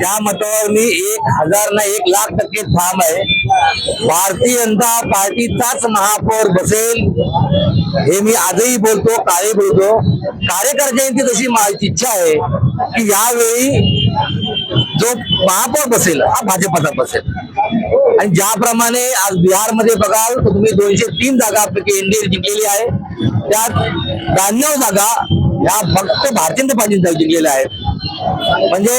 त्या मतावर मी एक हजार ना एक लाख टक्के ठाम आहे भारतीय जनता पार्टीचाच महापौर बसेल हे मी आजही बोलतो काळही बोलतो. कार्यकर्त्यांची तशी माझी इच्छा आहे की यावेळी जो महापौर बसेल हा भाजपचा बसेल. आणि ज्याप्रमाणे आज बिहारमध्ये बघाल तर तुम्ही दोनशे तीन जागापैकी एनडीए जिंकलेली आहे. त्यात ब्याण्णव जागा ह्या फक्त भारतीय जनता पार्टीने जिंकलेल्या आहेत. म्हणजे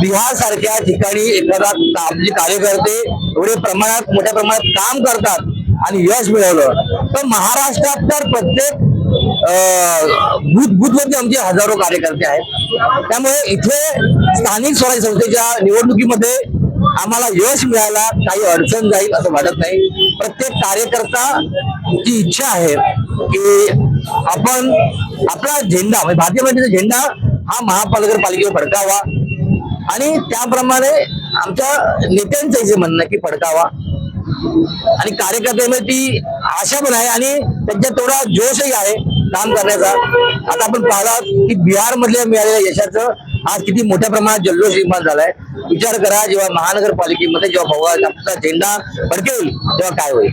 बिहार सारख्या ठिकाणी एखादा आपले कार्यकर्ते एवढे प्रमाणात मोठ्या प्रमाणात काम करतात आणि यश मिळवलं. तर महाराष्ट्रात तर प्रत्येक बूथ बूथवरती आमचे हजारो कार्यकर्ते आहेत. त्यामुळे इथे स्थानिक स्वराज्य संस्थेच्या निवडणुकीमध्ये आम्हाला यश मिळायला काही अडचण जाईल असं वाटत नाही. प्रत्येक कार्यकर्ता ची इच्छा आहे की आपण आपला झेंडा म्हणजे भारतीय जनतेचा झेंडा हा महानगरपालिकेवर फडकावा. आणि त्याप्रमाणे आमच्या नेत्यांचं जे म्हणणं की फडकावा. आणि कार्यकर्त्यामध्ये ती आशा पण आहे आणि त्यांच्यात तेवढा जोशही आहे काम करण्याचा. आता आपण पाहिला की बिहार मधल्या मिळालेल्या यशाचं आज किती मोठ्या प्रमाणात जल्लोष निर्माण झालाय. विचार करा जेव्हा महानगरपालिकेमध्ये जेव्हा भगवा झेंडा फडकेल तेव्हा काय होईल?